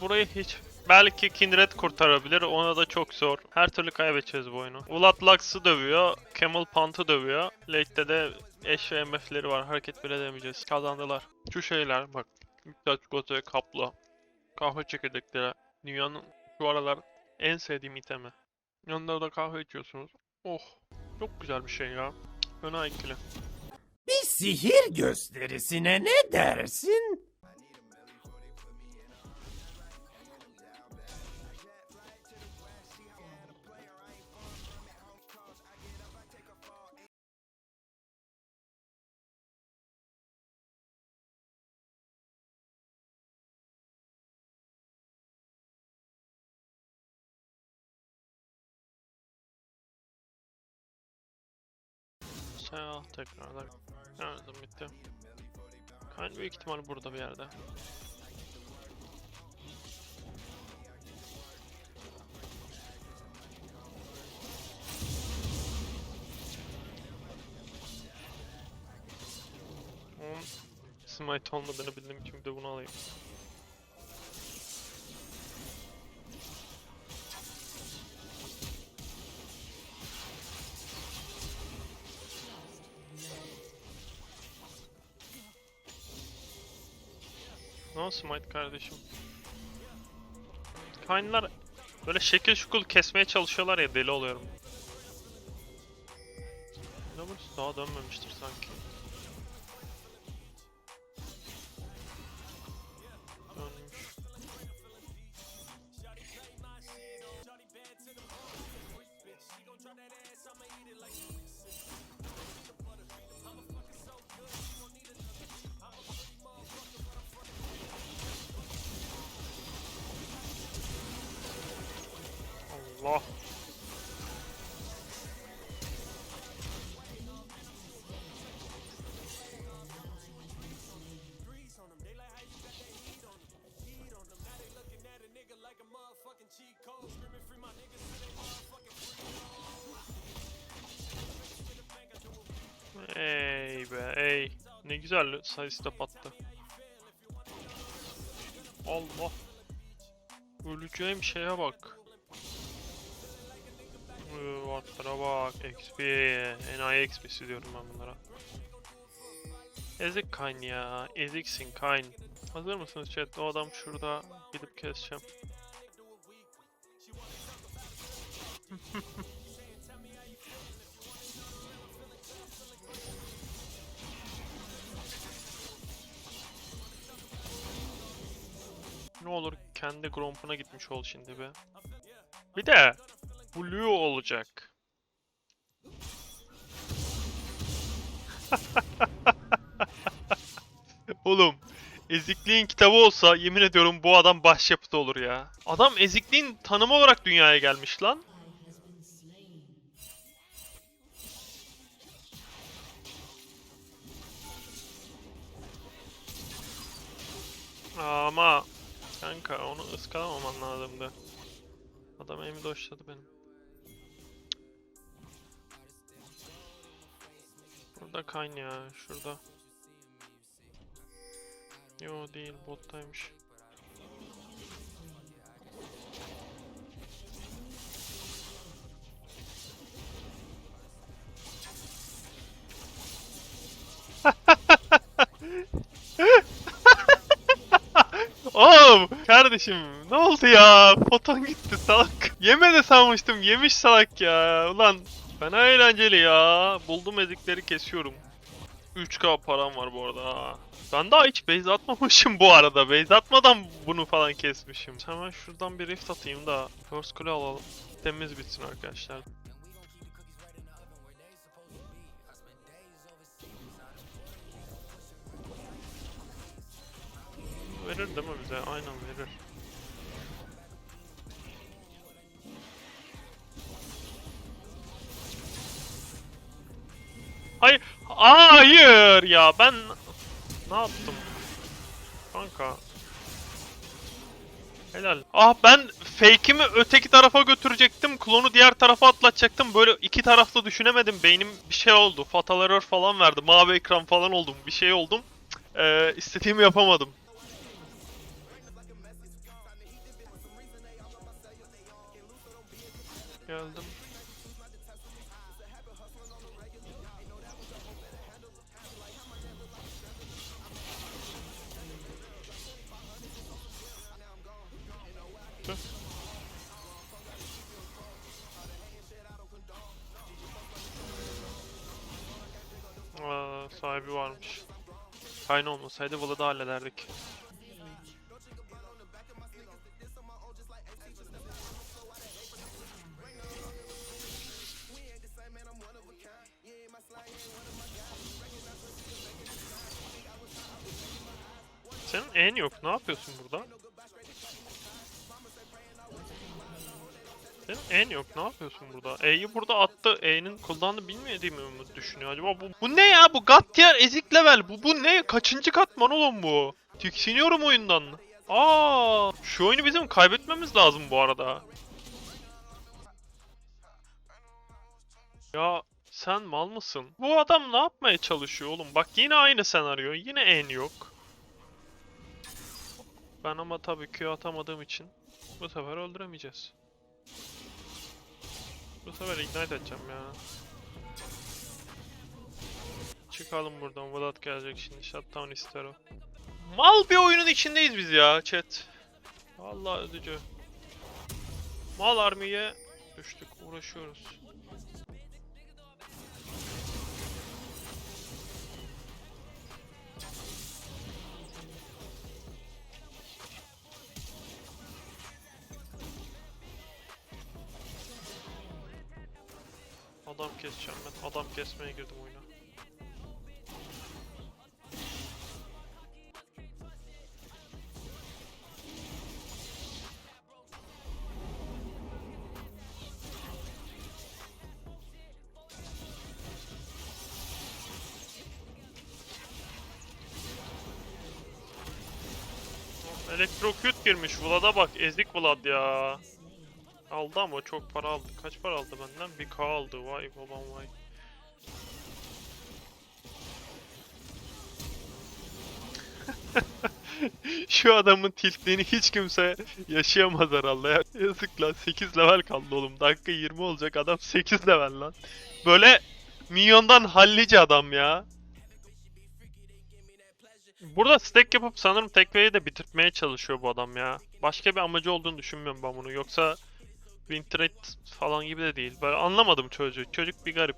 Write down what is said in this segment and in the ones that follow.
burayı hiç Belki Kindred kurtarabilir. Ona da çok zor. Her türlü kaybedeceğiz bu oyunu. Ulat Lux'ı dövüyor. Camel Punt'ı dövüyor. Late'de de eş ve MF'leri var. Hareket bile edemeyeceğiz. Kazandılar. Şu şeyler bak. Miktat çikolataya kaplı. Kahve çekirdekleri. Dünyanın şu aralar en sevdiğim itemi. Yanında da kahve içiyorsunuz. Oh. Çok güzel bir şey ya. Fena ikili. Bir sihir gösterisine ne dersin? Sağ tekrardan. Yardım bitti. Kayn büyük ihtimal burada bir yerde. Smite olmadığını bildiğim için de bunu alayım. No smite kardeşim. Kaynlar böyle şekil şukul kesmeye çalışıyorlar ya deli oluyorum. Ne bu sağa dönmemiştir sanki. Allah. Ey be ey. Ne güzel sidestep attı. Allah. Öleceğim şeye bak. Wattlara bak. XP. Enayi XP'si diyorum ben bunlara. Ezik Kayn ya. Eziksin Kayn. Hazır mısınız chat? O adam şurada gidip keseceğim. Ne olur kendi Gromp'una gitmiş ol şimdi be. Bir de Blue olacak. Ezikliğin kitabı olsa yemin ediyorum bu adam başyapıt olur ya. Adam ezikliğin tanımı olarak dünyaya gelmiş lan. Ama kanka onu ıskalamaman lazımdı. Adam aim'i doşladı benim. Burada kayn ya, şurada. Yo değil, bottaymış. Oğlum kardeşim ne oldu ya? Foton gitti salak. Yeme de sanmıştım yemiş salak ya. Ulan fena eğlenceli ya. Buldum ezikleri kesiyorum. 3k param var bu arada ha. Ben daha hiç base atmamışım bu arada. Base atmadan bunu falan kesmişim. Hemen şuradan bir rift atayım da first kule alalım. Temiz bitsin arkadaşlar. Verir değil mi bize? Aynen verir. Hayır. Hayır ya ben ne yaptım? Kanka. Helal. Ah ben fake'imi öteki tarafa götürecektim. Klonu diğer tarafa atlatacaktım. Böyle iki tarafta düşünemedim. Beynim bir şey oldu. Fatal error falan verdi. Mavi ekran falan oldum. Bir şey oldum. Ee, istediğimi yapamadım. Geldim. Tüh. Aa, sahibi varmış. Aynı olmasaydı Vlad'ı hallederdik. Senin en yok. Ne yapıyorsun burada? Senin en yok. Ne yapıyorsun burada? E'yi burada attı. E'nin cooldown'ı bilmediğimi mi düşünüyor acaba? Bu, bu ne ya? Bu God tier ezik level. Bu, bu ne? Kaçıncı katman oğlum bu? Tiksiniyorum oyundan. Aa, şu oyunu bizim kaybetmemiz lazım bu arada. Ya sen mal mısın? Bu adam ne yapmaya çalışıyor oğlum? Bak yine aynı senaryo. Yine en yok. Ben ama tabii Q atamadığım için bu sefer öldüremeyeceğiz. Bu sefer ignite edeceğim ya. Çıkalım buradan. Vlad gelecek şimdi. Shutdown ister o. Mal bir oyunun içindeyiz biz ya chat. Vallahi ödücü. Mal armiye düştük. Uğraşıyoruz. Adam keseceğim ben. Adam kesmeye girdim oyuna. Elektroküt girmiş. Vlad'a bak. Ezik Vlad ya. Aldı ama çok para aldı. Kaç para aldı benden? Bir K aldı. Vay babam vay. Şu adamın tiltliğini hiç kimse yaşayamaz herhalde ya. Yazık lan 8 level kaldı oğlum. Dakika 20 olacak adam 8 level lan. Böyle milyondan hallice adam ya. Burada stack yapıp sanırım tekveyi de bitirtmeye çalışıyor bu adam ya. Başka bir amacı olduğunu düşünmüyorum ben bunu. Yoksa Winterate falan gibi de değil. Böyle anlamadım çocuğu. Çocuk bir garip.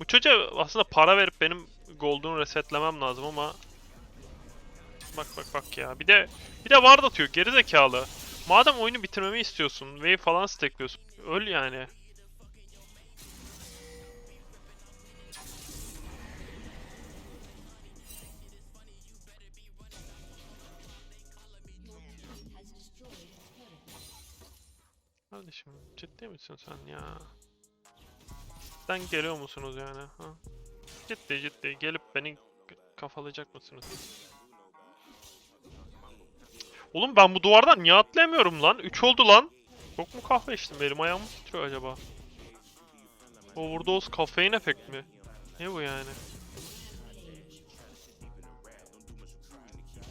Bu çocuğa aslında para verip benim gold'unu resetlemem lazım ama Bak bak bak ya. Bir de bir de ward atıyor geri zekalı. Madem oyunu bitirmemi istiyorsun, wave falan stackliyorsun. Öl yani. Kardeşim ciddi misin sen ya? Sen geliyor musunuz yani? Ha? Ciddi ciddi gelip beni kafalayacak mısınız? Oğlum ben bu duvardan niye atlayamıyorum lan? 3 oldu lan. Çok mu kahve içtim? Elim ayağım mı titriyor acaba? Overdose kafein efekt mi? Ne bu yani?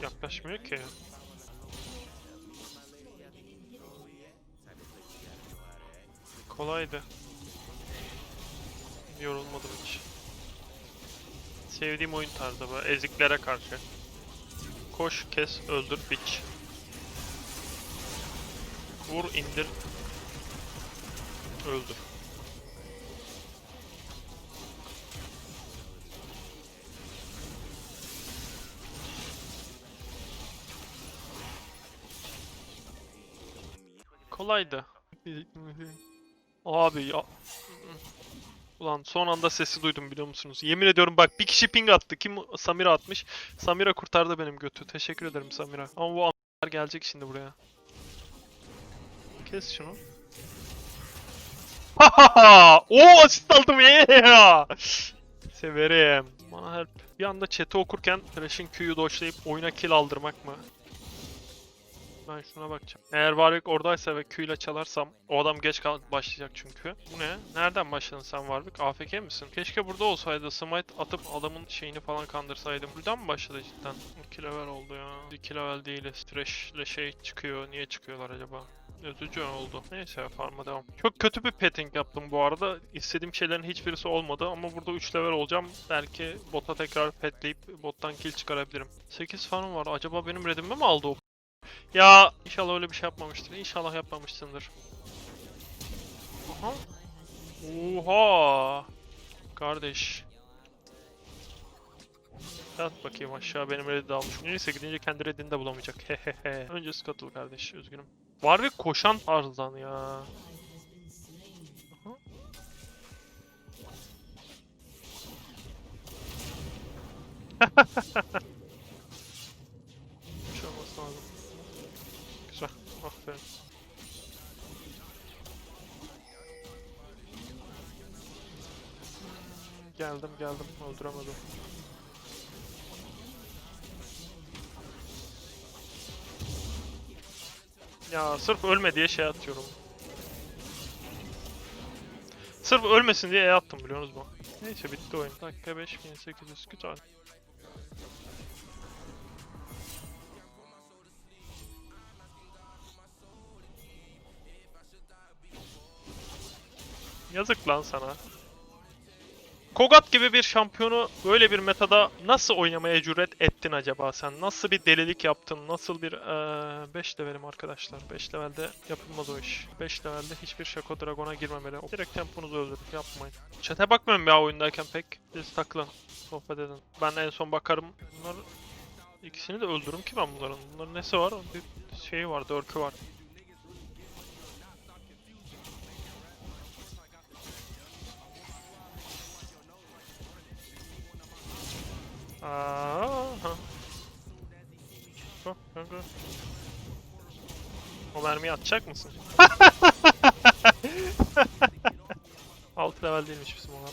Yaklaşmıyor ki. Kolaydı. Yorulmadım hiç. Sevdiğim oyun tarzı bu. Eziklere karşı. Koş, kes, öldür, biç. Vur, indir. Öldür. Kolaydı. Abi ya. Ulan son anda sesi duydum biliyor musunuz? Yemin ediyorum bak bir kişi ping attı. Kim? Samira atmış. Samira kurtardı benim götü. Teşekkür ederim Samira. Ama bu a**lar gelecek şimdi buraya. Kes şunu. Hahaha! Oo asist aldım yeah! Severim. Bana help. Bir anda chat'i okurken Flash'in Q'yu doşlayıp oyuna kill aldırmak mı? Ben şuna bakacağım. Eğer Warwick oradaysa ve Q ile çalarsam o adam geç kal başlayacak çünkü. Bu ne? Nereden başladın sen Warwick? AFK misin? Keşke burada olsaydı. Smite atıp adamın şeyini falan kandırsaydım. Buradan mı başladı cidden? 2 level oldu ya. 2 level değiliz. Thresh ile şey çıkıyor. Niye çıkıyorlar acaba? Üzücü oldu. Neyse farma devam. Çok kötü bir petting yaptım bu arada. İstediğim şeylerin hiçbirisi olmadı ama burada 3 level olacağım. Belki bota tekrar petleyip bottan kill çıkarabilirim. 8 farm var. Acaba benim redimimi mi aldı o? Ya inşallah öyle bir şey yapmamıştır. İnşallah yapmamışsındır. Aha. Oha. Kardeş. Yat bakayım aşağı benim red'i almış. Neyse gidince kendi redini de bulamayacak. Hehehe. Önce Scuttle kardeş üzgünüm. Var bir koşan tarzdan ya. Aha. Aferin. Geldim geldim. Öldüremedim. Ya sırf ölme diye şey atıyorum. Sırf ölmesin diye E attım biliyorsunuz mu? Neyse bitti oyun. Dakika 5800 güzel. Yazık lan sana. Kogat gibi bir şampiyonu böyle bir metada nasıl oynamaya cüret ettin acaba sen? Nasıl bir delilik yaptın? Nasıl bir 5 levelim arkadaşlar. 5 levelde yapılmaz o iş. 5 levelde hiçbir Shaco Dragon'a girmemeli. Direkt temponuzu öldürüp yapmayın. Chat'e bakmıyorum ya oyundayken pek. Siz takılın. Sohbet edin. Ben en son bakarım. Bunlar ikisini de öldürürüm ki ben bunların. Bunların nesi var? Bir şeyi var, dörkü var. Aha. O mermiyi atacak mısın? 6 level değilmiş bizim olan.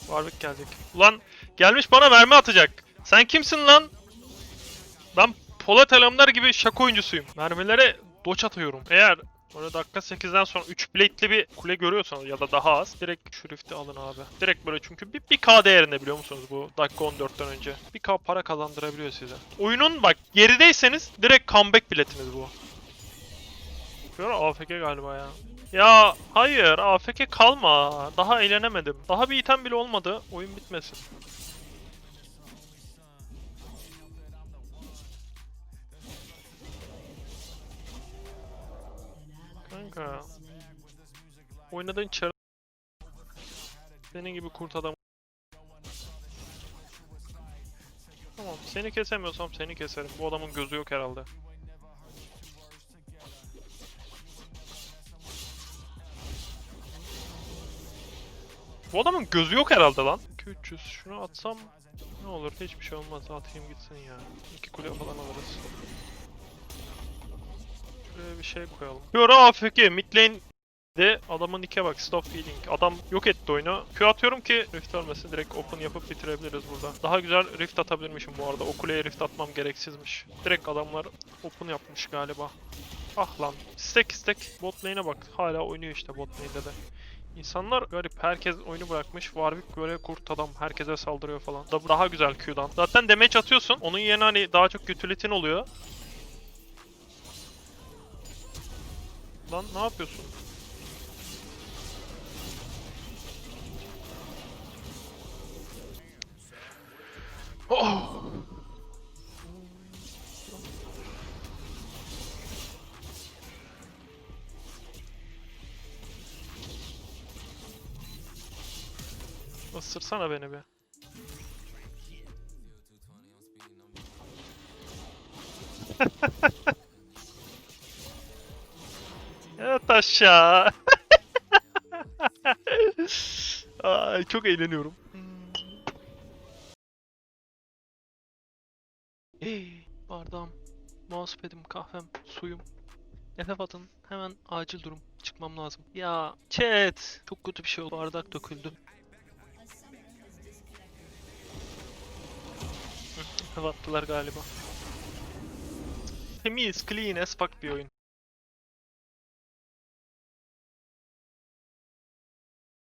Warwick gelecek. Ulan gelmiş bana mermi atacak. Sen kimsin lan? Ben Polat Alemdar gibi şaka oyuncusuyum. Mermilere doç atıyorum. Eğer böyle dakika 8'den sonra 3 blade'li bir kule görüyorsanız ya da daha az direkt şu rift'i alın abi. Direkt böyle çünkü bir, bir K değerinde biliyor musunuz bu dakika 14'ten önce. Bir K para kazandırabiliyor size. Oyunun bak gerideyseniz direkt comeback biletiniz bu. Bakıyorum AFK galiba ya. Ya hayır AFK kalma. Daha eğlenemedim. Daha bir item bile olmadı. Oyun bitmesin. Kanka. Oynadığın çar... Senin gibi kurt adam. Tamam seni kesemiyorsam seni keserim. Bu adamın gözü yok herhalde. Bu adamın gözü yok herhalde lan. 300 şunu atsam ne olur hiçbir şey olmaz atayım gitsin ya. İki kule falan alırız. Şuraya bir şey koyalım. Fiora AFK mid lane de adamın ike bak stop feeding. Adam yok etti oyunu. Q atıyorum ki rift ölmesin. Direkt open yapıp bitirebiliriz burada. Daha güzel rift atabilirmişim bu arada. O kuleye rift atmam gereksizmiş. Direkt adamlar open yapmış galiba. Ah lan. Stack stack. Bot lane'e bak. Hala oynuyor işte bot lane'de de. İnsanlar garip. Herkes oyunu bırakmış. Warwick böyle kurt adam. Herkese saldırıyor falan. Da daha güzel Q'dan. Zaten damage atıyorsun. Onun yerine hani daha çok utility'in oluyor. Lan ne yapıyorsun? Oh! Isırsana beni bir. Aşağı. Ay çok eğleniyorum. Hey, bardağım, mousepad'im, kahvem, suyum. Efe atın. Hemen acil durum. Çıkmam lazım. Ya chat. Çok kötü bir şey oldu. Bardak döküldü. Efe attılar galiba. Temiz, clean as fuck bir oyun.